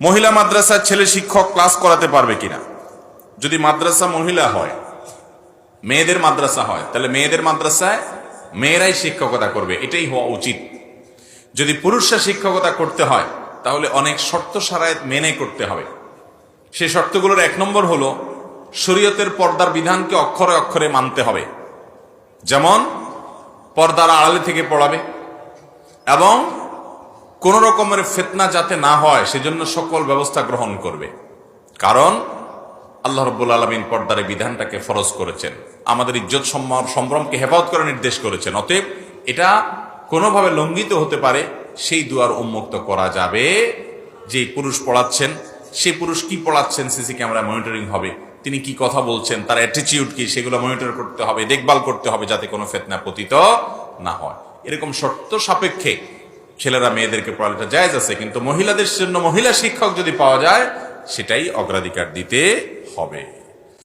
মহিলা মাদ্রাসার ছেলে শিক্ষক ক্লাস করাতে পারবে কিনা? যদি মাদ্রাসা মহিলা হয়, মেয়েদের মাদ্রাসা হয়, তাহলে মেয়েদের মাদ্রাসায় মেয়েরাই শিক্ষকতা করবে, এটাই হওয়া উচিত। যদি পুরুষরা শিক্ষকতা করতে হয়, তাহলে অনেক শর্ত সারায়ত মেনে করতে হবে। সেই শর্তগুলোর এক নম্বর হলো, শরীয়তের পর্দার বিধানকে অক্ষরে অক্ষরে মানতে হবে। যেমন, পর্দার আড়ালে থেকে পড়াবে, এবং কোন রকমের ফেতনা যাতে না হয়, সেজন্য সকল ব্যবস্থা গ্রহণ করবে। কারণ আল্লাহ রব্বুল আলমিন পর্দার বিধানটাকে ফরজ করেছেন। আমাদের ইজ্জত সম্মান, সম্ভ্রমকে হেফাজত করে নির্দেশ করেছেন। অতএব এটা কোনোভাবে লঙ্ঘিত হতে পারে, সেই দুয়ার উন্মুক্ত করা যাবে। যে পুরুষ পড়াচ্ছেন, সেই পুরুষ কি পড়াচ্ছেন, সিসি ক্যামেরা মনিটরিং হবে, তিনি কি কথা বলছেন, তার অ্যাটিচিউড কি, সেগুলো মনিটর করতে হবে, দেখভাল করতে হবে, যাতে কোনো ফেতনা পতিত না হয়। এরকম শর্ত সাপেক্ষে ছেলেরা মেয়েদেরকে পড়ালেটা জায়জ আছে, কিন্তু মহিলাদের জন্য মহিলা শিক্ষক যদি পাওয়া যায়, সেটাই অগ্রাধিকার দিতে হবে।